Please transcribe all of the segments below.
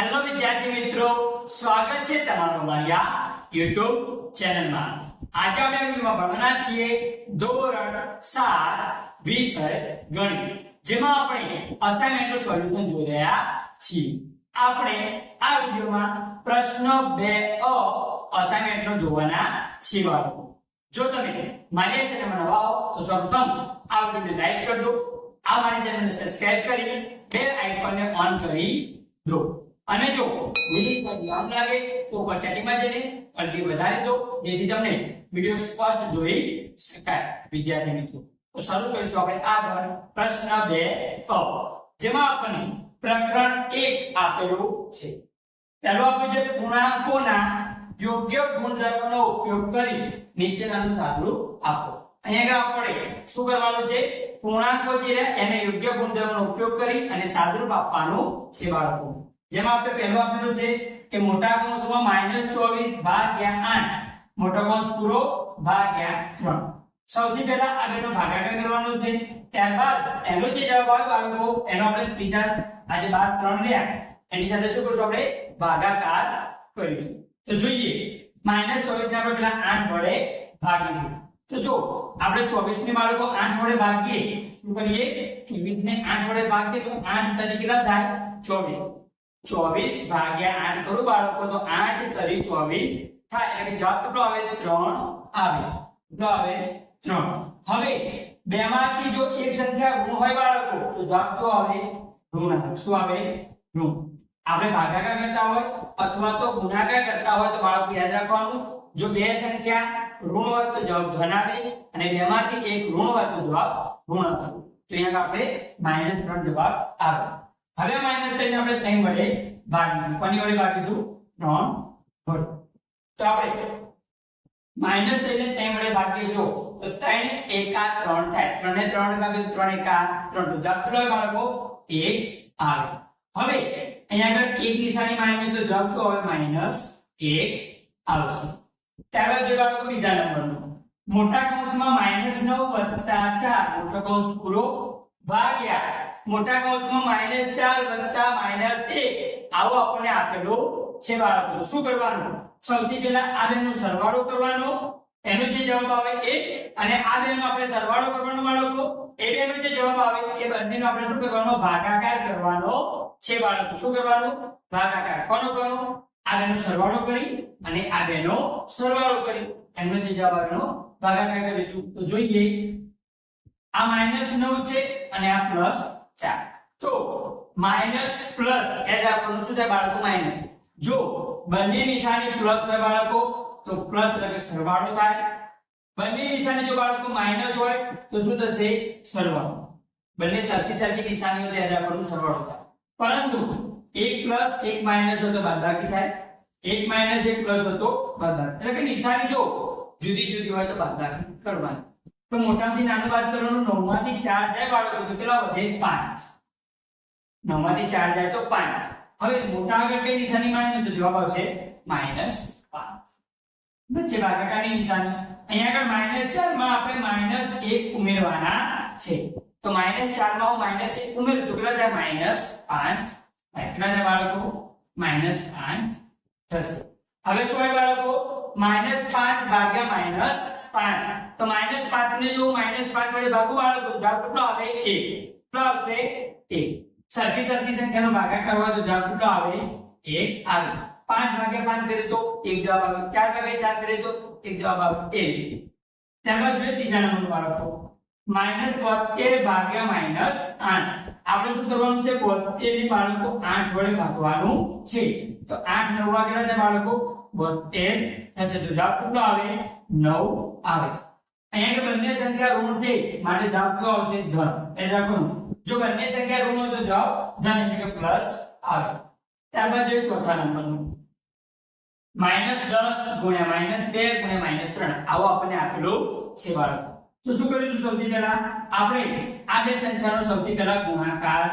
Hello વિદ્યાર્થી મિત્રો. સ્વાગત છે તમારું મારી આ YouTube ચેનલમાં. આજે આપણે વિડીયોમાં ભણવાના છીએ ધોરણ 7 વિષય ગણિત, જેમાં આપણે અસાઇનમેન્ટનું સોલ્યુશન જોઈ રહ્યા છીએ. આપણે આ વિડીયોમાં પ્રશ્ન 2 અ અસાઇનમેન્ટનો જોવાના છીએ જો તમે મારી ચેનલમાં નવા હો, તો સૌપ્રથમ આ વિડીયોને લાઈક કરી દો. આ મારી ચેનલને સબસ્ક્રાઇબ કરી, બેલ આઇકોનને ઓન કરી દો. અને જો વીડિયો પર ધ્યાન લાગે તો ઉપર સેટિંગમાં જઈને ક્વોલિટી વધારી દો. જેથી તમને વીડિયો સ્પષ્ટ જોઈ શકાય, વિદ્યાર્થી મિત્રો. તો શરૂ કરીશું આપણે આગળ પ્રશ્ન 2 ક. જેમાં આપણને પ્રકરણ 1 આપેલું છે. પહેલો આપણે જે પૂર્ણાંકોના યોગ્ય ગુણધર્મોનો ઉપયોગ કરી નીચેનાનું સાદું આપો. અહીંયા આપણે શું કરવાનું છે? પૂર્ણાંકો જે એને યોગ્ય ગુણધર્મનો ઉપયોગ કરી અને સાદુરૂપ આપવાનું છે બાળકો જેમાં આપણે પહેલું આપેલું છે કે મોટા કૌંસમાં માઇનસ ચોવીસ ભાગ્યા આઠ. મોટો કૌંસ પૂરો ભાગ્યા ત્રણ. સૌથી પહેલા આ ભાગાકાર કરવાનો છે. ત્યારબાદ એનો જે જવાબ આવે બાળકો, એનો આપણે ત્રીજા આજે બાર ત્રણ રહ્યા. એની સાથે શું કરશું આપણે? ભાગાકાર કરીશું. તો જોઈએ માઇનસ ચોવીસ ને આપણે પેલા આઠ વડે ભાગીશું તો જો, આપણે ચોવીસ ને બાળકો આઠ વડે ભાગીએ, શું કરીએ? ચોવીસ ને આઠ વડે ભાગીએ, તો આઠ તરીકે કેટલા થાય? ચોવીસ. ચોવીસ ભાગ્યા આઠ કરું બાળકો? તો આઠ તરી ચોવીસ થાય. એટલે જવાબ કેટલો આવે? ત્રણ આવે. કેટલો આવે ત્રણ. હવે બે માંથી જો એક સંખ્યા ઋણ હોય બાળકો, તો જવાબ તો આવે ઋણ. શું આવે? ઋણ. આપણે ભાગાકાર કરતા હોય અથવા તો ગુણાકાર કરતા હોય તો બાળકો યાદ રાખવાનું. જો બે સંખ્યા ઋણ હોય તો જવાબ ધન આવે અને બે માંથી એક ઋણ હોય તો જવાબ ઋણ. આવે તો અહીંયા આપણે માઇનસ ત્રણ જવાબ આવે. હવે માઇનસ કરીને આપણે ત્રણ વડે ભાગીશું. કોની વડે ભાગીશું? 3 વડે. તો આપણે માઇનસ કરીને ત્રણ વડે ભાગીએ. જો, તો 3 એકા 3 થાય. 3 ને 3 વડે ભાગીએ 3 એકા 3 તો આવે બાળકો? એક આવે. હવે અહીંયા આગળ એક નિશાની માઇનસ તો જવાબ શું આવે? માઇનસ એક આવશે. ત્યારબાદ જો બાળકો બીજા નંબરનો. મોટા કૌંસમાં માઇનસ નવ વત્તા ચાર. મોટો કૌંસ પૂરો ભાગ્યા. મોટા કૌંસમાં માઇનસ ચાર વત્તા માઇનસ એક. આવો આપણને આપેલો છે બાળકો શું કરવાનું? સૌથી પહેલા આ બેનો સરવાળો કરવાનો. એનો જે જવાબ આવે એ અને આ બેનો આપણે સરવાળો કરવાનો બાળકો. એ બેનો જે જવાબ આવે એ બંનેનો આપણે શું કરવાનો? ભાગાકાર કરવાનો છે બાળકો. શું કરવાનો? ભાગાકાર. કોનો કરો આ બેનો સરવાળો કરી અને આ બેનો સરવાળો કરી. એનો જે જવાબ આવે ભાગાકાર કરીશું. તો જોઈએ. આ માઇનસ નવ છે અને આ પ્લસ ચાર તો માઇનસ પ્લસ યાદ રાખવાનું શું થાય બાળકો? માઇનસ જો બંને નિશાની પ્લસ હોય બાળકો, તો પ્લસ એટલે કે સરવાળો થાય. બંને નિશાની જો બાળકો માઇનસ હોય, તો શું થશે? સરવાળો. બંને સરખી સરખી નિશાનીઓ યાદ રાખવાનું સરવાળો થાય. પરંતુ એક પ્લસ એક માઇનસ હોય તો બાદબાકી થાય. એક માઇનસ એક પ્લસ હોય તો બાદબાકી. એટલે કે નિશાની જો જુદી જુદી હોય તો બાદબાકી કરવાની. તો મોટામાંથી નાનું બાદ કરવાનું, નવમાંથી ચાર જાય બાળકો, તો કેટલા વધે? પાંચ. નવમાંથી ચાર જાય તો પાંચ. હવે મોટા આગળ કઈ નિશાની માને તો જવાબ આવશે માઇનસ પાંચ. ભાગાકારની નિશાની. અહીંયા આગળ માઇનસ ચારમાં આપણે માઇનસ એક ઉમેરવાના છે. તો માઇનસ ચારમાં હું માઇનસ એક ઉમેરું તો કેટલા થાય? માઇનસ પાંચ. કેટલા થાય બાળકો? માઇનસ પાંચ થશે. હવે શું બાળકો? માઇનસ પાંચ ભાગ્યા માઇનસ પાંચ. તો માઇનસ પાંચ ને જો માઇનસ પાંચ વડે ભાગું, બાળકો જવાબ કેટલો આવે? એક. કેટલો આવશે? એક. સરખી સરખી સંખ્યાનો ભાગાકાર હોય તો જવાબ કેટલો આવે? એક. આવે. પાંચ ભાગ્યા પાંચ કરીએ તો એક જવાબ આવે. ચાર ભાગ્યા ચાર કરીએ તો એક જવાબ આવે. એક. ત્યારબાદ જોઈએ ત્રીજા નંબર બાળકો. માઇનસ બોતેર ભાગ્યા માઇનસ આઠ. આપણે શું કરવાનું છે? બોતેર ને બાળકો આઠ વડે ભાગવાનું છે. તો આઠ નવ કેટલા છે બાળકો. બોતેર થશે તો જવાબ કેટલો આવે? નવ. આવે. અહીંયા બંને સંખ્યા ઋણ છે, માટે જવાબ કયો આવશે? ધન. એટલે રાખવાનું. જો બંને સંખ્યા ઋણ હોય તો જવાબ ધન એટલે કે પ્લસ આવે. ત્યારબાદ જોઈએ ચોથા નંબરનું. માઇનસ દસ ગુણ્યા માઇનસ બે ગુણ્યા માઇનસ ત્રણ. આવો આપણને આપેલું છે બાળકો. તો શું કરીશું સૌથી પહેલા? આપણે આ બે સંખ્યાનો સૌથી પહેલા ગુણાકાર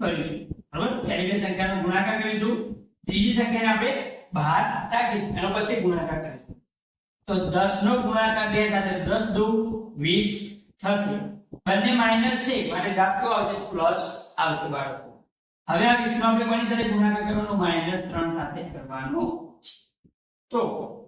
કરીશું. બરાબર? પહેલી બે સંખ્યાનો ગુણાકાર કરીશું. ત્રીજી સંખ્યાને આપણે બહાર રાખીશું. એનો પછી ગુણાકાર કરીશું. તો 10 નો ગુણાકાર 2 સાથે 10 દુ 20 થશે. બંને માઇનસ છે, માટે જવાબ કેવો આવશે પ્લસ આવશે બાળકો. હવે આ 20 આપણે કોની સાથે ગુણાકાર કરવાનો? માઇનસ ત્રણ સાથે કરવાનો તો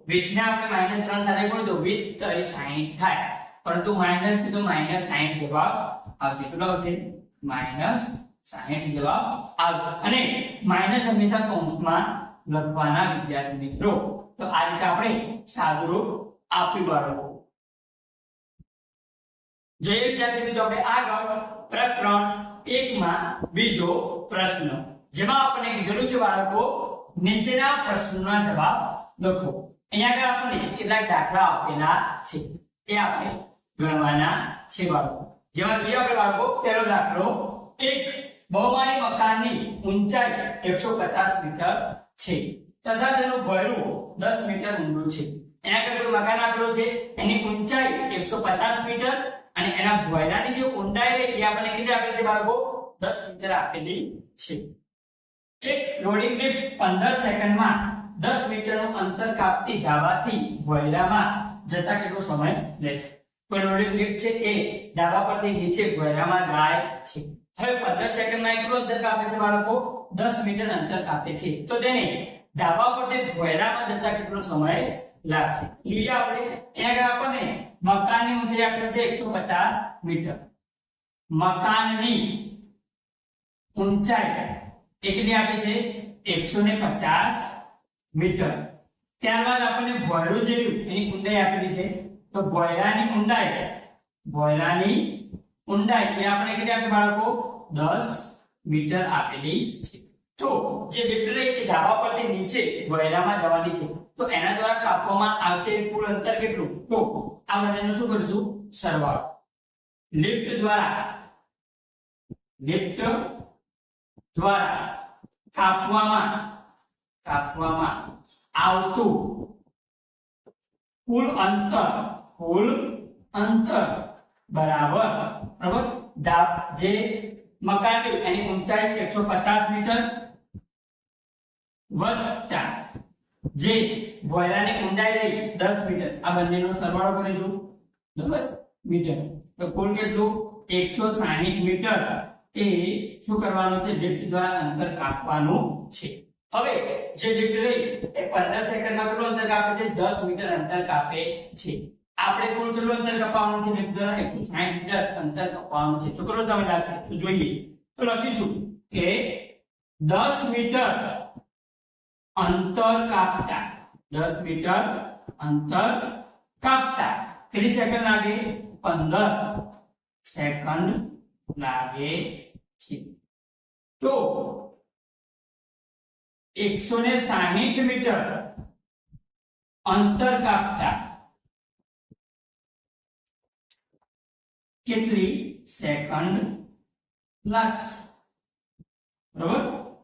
20 ને આપણે માઇનસ ત્રણ સાથે કરીએ તો 20 તરી 60 થાય. પરંતુ માઇનસથી તો માઇનસ 60 જવાબ આવશે. કેટલો આવશે? માઇનસ 60 જવાબ આવશે. અને માઇનસ હંમેશા કૌંસમાં લખવાના વિદ્યાર્થી મિત્રો. તો આ રીતે આપણે સાદુરૂપ આપ્યું બાળકો. જોઈએ વિદ્યાર્થી મિત્રો, આપણે આગળ પ્રકરણ એકમાં બીજો પ્રશ્ન. જેમાં આપણને કીધેલું છે બાળકો, નીચેના પ્રશ્નોના જવાબ લખો. અહીંયા આગળ આપણને કેટલાક દાખલા આપેલા છે. એ આપણે ગણવાના છે બાળકો. જેમાં જોઈએ આપણે બાળકો, પહેલો દાખલો, એક બહુમાળી મકાનની ઊંચાઈ એકસો પચાસ મીટર છે. તથા તેનું ભોંયરું દસ મીટર ઊંડું છે. એના આગળ કોઈ મકાન આપેલું છે? એની ઊંચાઈ એકસો પચાસ મીટર અને એના ભોંયરાની જે ઊંડાઈ છે એ આપણને કેટલી આપેલી છે બાળકો? દસ મીટર આપેલી છે. એક લોડિંગ લિફ્ટ પંદર સેકન્ડમાં દસ મીટરનું અંતર કાપતી ધાવાથી ભોયરામાં જતા કેટલો સમય લેશે? કોઈ લોડિંગ લિફ્ટ છે? એ ધાબા પરથી નીચે ભોયરામાં જાય છે. હવે પંદર સેકન્ડમાં કેટલું અંતર કાપે છે બાળકો? દસ મીટર અંતર કાપે છે. તો તેને ધાબા પરથી ભોયરામાં જતા કેટલો સમય લાગશે? જોઈએ આપણે ત્યાં આપણને? મકાનની ઊંચાઈ આપેલ છે એકસો પચાસ મીટર. મકાનની ઊંચાઈ કેટલી આપી છે? એકસો ને પચાસ મીટર. ત્યારબાદ આપણને ભોયરું જે એની ઊંડાઈ આપેલી છે. તો ભોયરાની ઊંડાઈ ભોયરાની ઊંડાઈ, એ આપણે કેટલી આપી બાળકો? દસ મીટર આપેલી છે. તો જે મીટર એ ધાબા પરથી નીચે વહેરામાં જવાની છે, તો એના દ્વારા કાપવામાં આવશે કુલ અંતર કેટલું? તો આ બંનેનો શું કરશું? સરવાળો. લિફ્ટ દ્વારા લિફ્ટ દ્વારા કાપવામાં કાપવામાં આવતું કુલ અંતર કુલ અંતર બરાબર બરાબર? જે મકાન એની ઊંચાઈ એકસો પચાસ મીટર વત્તા. જે ભોયરાની ઊંડાઈ રહી દસ મીટર આ બંનેનો સરવાળો કરીશું. બરાબર? મીટર તો કુલ કેટલું? એકસો સાહીઠ મીટર એ શું કરવાનું છે? લિફ્ટ દ્વારા અંતર કાપવાનું છે. હવે જે લિફ્ટ રહી, એ પંદર સેકન્ડમાં કેટલું અંતર કાપે છે? દસ મીટર અંતર કાપે છે. આપણે કુલ કેટલું અંતર કાપવાનું છે? લિફ્ટ દ્વારા એકસો સાહીઠ મીટર અંતર કાપવાનું છે. તો કેટલો સમય લાગશે? તો જોઈએ. તો લખીશું કે દસ મીટર અંતર કાપતા. દસ મીટર અંતર કાપતા. કેટલી સેકન્ડ લાગે? પંદર. સેકન્ડ લાગે છે. તો એકસો ને સાહીઠ મીટર અંતર કાપતા. કેટલી સેકન્ડ લાગશે? બરોબર?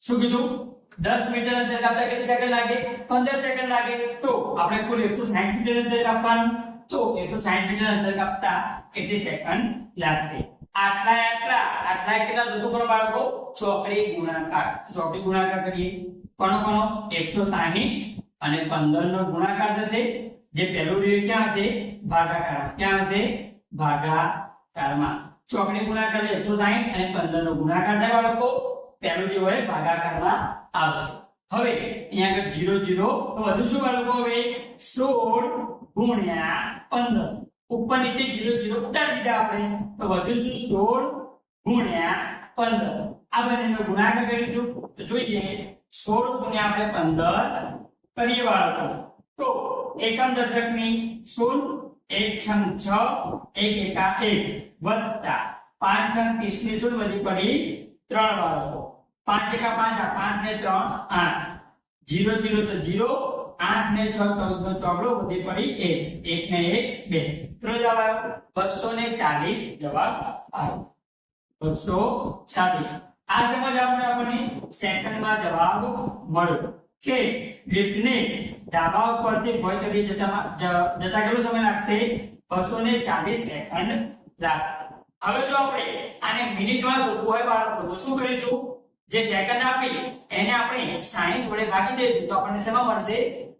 શું કીધું? દસ મીટર અંતર કાપતા કેટલી સેકન્ડ લાગે? પંદર સેકન્ડ લાગે. તો આપણે કુલ એકસો સાહીઠ મીટર અંતર કાપવાનું. તો એકસો સાહીઠ મીટર અંતર કાપતા કેટલી સેકન્ડ લાગશે? આટલા આટલા. આટલા કેટલા દોસ્તો કરો બાળકો? ચોકડી ગુણાકાર. ચોકડી ગુણાકાર કરીએ. કોનો કોનો? એકસો સાહીઠ અને પંદર નો ગુણાકાર થશે. જે પહેલું રહ્યું ક્યાં હશે? ભાગાકાર ક્યાં હશે? ભાગાકારમાં. ચોકડી ગુણાકાર એકસો સાહીઠ અને પંદર નો ગુણાકાર થાય બાળકો. પહેલું જે હોય ભાગાકારમાં આવશે. હવે અહીંયા આગળ જીરો જીરો, તો વધુ શું બાળકો હવે? સોળ ગુણ્યા પંદર. ઉપર નીચે જીરો જીરો ઉતારી દીધા આપણે. તો વધુ શું? સોળ ગુણ્યા પંદર. આ બંનેનો ગુણાકાર કરીશું. તો જોઈએ, સોળ ગુણ્યા આપણે પંદર કરીએ બાળકો. તો એકમ દશકની સોળ એક છમ છ, એક એકા એક વત્તા પાંચ છમ ત્રીસની સોળ વધી પડી ત્રણ બાળકો. પાંચ એકા પાંચ પાંચ ને ત્રણ આઠ જીરો જીરો તો જીરો આઠ ને છ ચૌદ નો ચોગડો બધી પડી એક એક ને એક બે કેટલો જવાબ આવ્યો બસો ને ચાલીસ જવાબ આવ્યો બસો ચાલીસ આ સમજ આપણે આપણને સેકન્ડમાં જવાબ મળ્યો કે લિફ્ટને ધાબા ઉપરથી ભોય ચડી જતા જતા કેટલો સમય લાગશે બસો ને ચાલીસ સેકન્ડ લાગશે હવે જો આપણે આને મિનિટમાં શોધવું હોય બાળકો, તો શું કરીશું? જે સેકન્ડ આપી એને આપણે 60 વડે ભાગી દઈશું, તો આપણને શેમાં મળશે?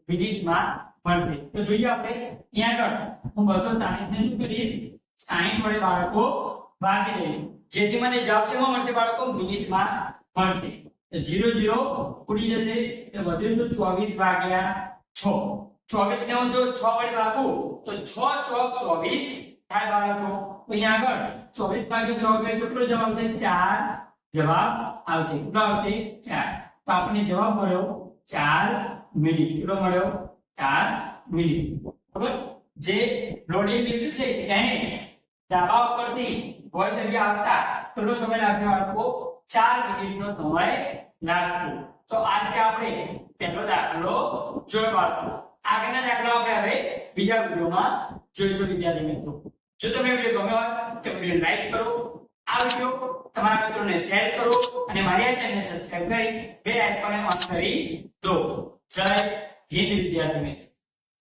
મિનિટમાં મળશે. તો જોઈએ આપણે અહીંયા આગળ, હું 240 ને શું કરીશ 60 વડે બાળકો ભાગી દઈશું. જેથી મને જવાબ શેમાં મળશે બાળકો? મિનિટમાં મળશે. તો જીરો જીરો ઉડી જશે, તો વધુ શું ચોવીસ ભાગ્યા છ. ચોવીસ ને હું જો છ વડે ભાગું, તો છ ચોક ચોવીસ થાય બાળકો. અહીંયા આગળ, ચોવીસ ભાગ્યા 6 એટલે કેટલો જવાબ આવશે? ચાર. જવાબ આવશે. કેટલો આવશે ચાર. તો આપણને જવાબ મળ્યો ચાર મિલી કેટલો મળ્યો? ચાર મિલી બરોબર? જે લોડિંગ લીધું છે એને ડાબા ઉપરથી હોય જગ્યા આવતા કેટલો સમય લાગ્યો બાળકો. ચાર મિનિટનો સમય લાગતો તો આ રીતે આપણે પહેલો દાખલો જોયો બાળકો. આગળના દાખલો આપણે હવે બીજા વિડીયોમાં જોઈશું, વિદ્યાર્થી મિત્રો. જો તમને વીડિયો ગમ્યો હોય તો વીડિયો લાઈક કરો. આ વીડિયો તમારા મિત્રોને શેર કરો અને મારી આ ચેનલને સબસ્ક્રાઇબ કરી બે આઇકોનને ઓન કરી દો. જય હિન્દ વિદ્યાર્થી મિત્રો.